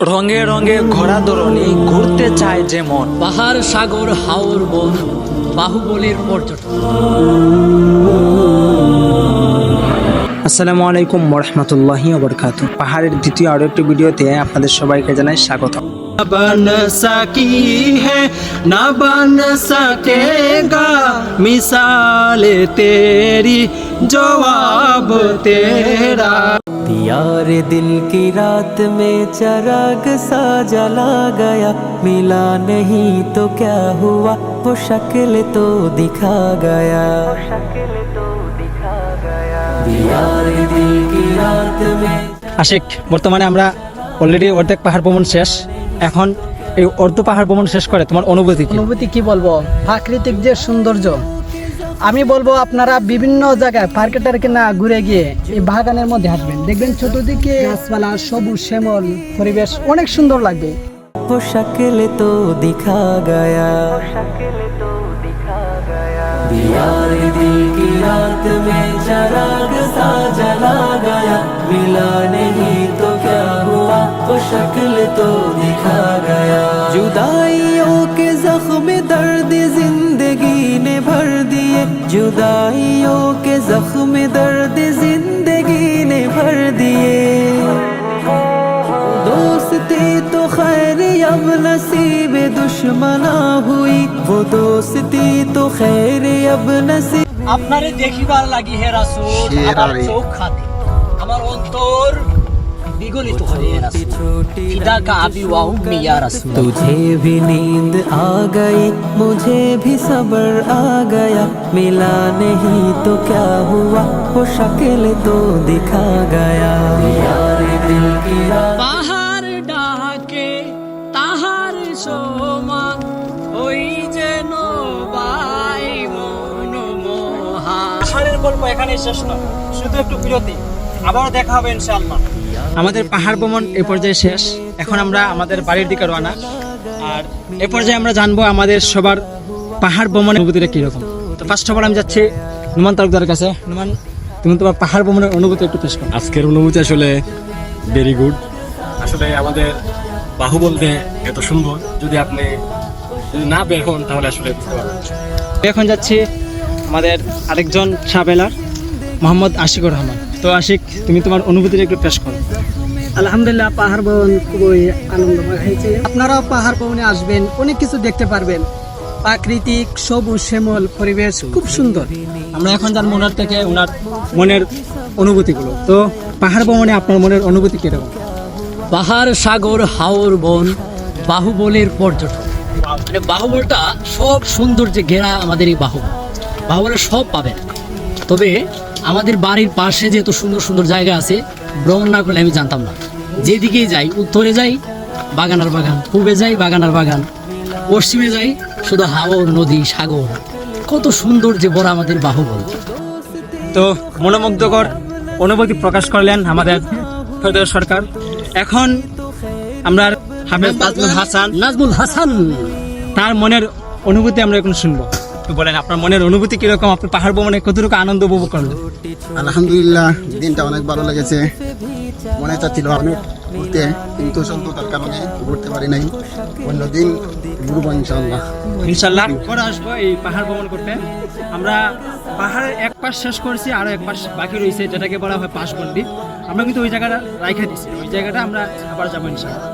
রঙে রঙে ঘোড়া দরনি ঘুরতে চায় যেমন পাহাড় সাগর হাওর বন বাহুবলের পর্যটন আসসালামু আলাইকুম রহমতুল্লাহি বরকাত পাহাড়ের দ্বিতীয় আরো একটি ভিডিওতে আপনাদের সবাইকে জানাই স্বাগত बन सकी है न बन सकेगा मिसाल तेरी जवाब तेरा यार दिल की रात में चराग सा जला गया मिला नहीं तो क्या हुआ वो शक्ल तो दिखा गया यार दिल की रात में আশিক বর্তমানে আমরা অলরেডি অর্ধেক পাহাড় ভ্রমণ শেষ এখন এই অর্ধ পাহাড় ভ্রমণ শেষ করে তোমার অনুভূতি কি অনুভূতি কি বলবো প্রাকৃতিক যে সৌন্দর্য আমি বলবো আপনারা বিভিন্ন জায়গায় পার্কে টার্কে না ঘুরে গিয়ে এই বাগানের মধ্যে হাঁটবেন দেখবেন ছোটদিকে গাছপালা সবুজ শ্যামল পরিবেশ অনেক সুন্দর লাগবে वो शक्ल तो दिखा गया यार दिल की रात में चराग सा जला गया मिला नहीं तो क्या हुआ वो शक्ल तो दिखा गया जुदाइयों जुदाइयों के जख्म दर्द जिंदगी ने भर दिए दोस्ती तो खैर अब नसीब दुश्मना हुई वो दोस्ती तो खैर अब नसीब আপনারে দেখিবার লাগি হে রাসূল আমার চোখ খাতে আমার অন্তর বিগলিত হয় হে রাসূল ফিদা কা আবি ওয়া উম্মি ইয়া রাসূল तुझे भी नींद आ गई मुझे भी सब्र आ गया मिला नहीं तो क्या हुआ वो शक्ल तो दिखा गया यार दिल की रात পাহাড় ডাকে তাহার সমান ওই যেন বাই মন মোহা পাহাড়ের গল্প এখানে শেষ নয় শুধু একটু বিরতি আবারও দেখা হবে ইনশাআল্লাহ। আমাদের পাহাড় ভ্রমণ এ পর্যায়ে শেষ। এখন আমরা আমাদের বাড়ির দিকে রওনা। আর এ পর্যায়ে আমরা জানব আমাদের সবার পাহাড় ভ্রমণের অনুভূতিটা কীরকম। তো ফার্স্ট অফ অল আমি যাচ্ছি নুমান তালুকদারের কাছে। নুমান তুমি তোমার পাহাড় ভ্রমণের অনুভূতি একটু পেশ করো। আজকের অনুভূতি আসলে ভেরি গুড আসলে আমাদের বাহু বলতে এত সুন্দর। যদি আপনি যদি না বের হন তাহলে আসলে। এখন যাচ্ছি আমাদের আরেকজন ট্রাভেলার মোহাম্মদ আশিকুর রহমান। তো আশিক তুমি তোমার অনুভূতিটা একটু পেশ করো। আলহামদুলিল্লাহ পাহাড় ভ্রমণ খুবই আনন্দময় হয়েছে। আপনারাও পাহাড় ভ্রমণে আসবেন অনেক কিছু দেখতে পারবেন। প্রাকৃতিক সবুজ শ্যামল পরিবেশ খুব সুন্দর। আমরা এখন জানব মনের থেকে ওনার মনের অনুভূতিগুলো। তো পাহাড় ভ্রমণে আপনার মনের অনুভূতি কীরকম? পাহাড় সাগর হাওর বন বাহুবলের পর্যটন। মানে বাহুবলটা সব সৌন্দর্যে ঘেরা আমাদের এই বাহুবল। বাহুবলে সব পাবেন। তবে আমাদের বাড়ির পাশে যেহেতু সুন্দর সুন্দর জায়গা আছে ভ্রমণ না করলে আমি জানতাম না। যেদিকেই যাই উত্তরে যাই বাগানার বাগান পূবে যাই বাগানার বাগান পশ্চিমে যাই শুধু হাওর নদী সাগর। কত সুন্দর যে বড় আমাদের বাহুবল। তো মনোমুগ্ধকর অনুভূতি প্রকাশ করলেন আমাদের সরকার। এখন আমরা হাফেজ হাসান নাজমুল হাসান। তার মনের অনুভূতি আমরা এখন শুনব। একটু বলেন আপনার মনের অনুভূতি কীরকম? আপনি পাহাড় ভ্রমণে কতটুকু আনন্দ উপভোগ করলেন? আলহামদুলিল্লাহ দিনটা অনেক ভালো লেগেছে। মনে চাচ্ছিল আমি ঘুরতে কিন্তু স্বল্পতার কারণে ঘুরতে পারি নাই। অন্যদিন ঘুরবো ইনশাল্লাহ ইনশাল্লাহ করে আসব এই পাহাড় ভ্রমণ করতে। আমরা পাহাড়ের এক পাশ শেষ করেছি আর এক পাশ বাকি রয়েছে যেটাকে বলা হয় পাশবন্দি। আমরা কিন্তু ওই জায়গাটা রাইখা দিছি ওই জায়গাটা আমরা আবার যাব ইনশাল্লাহ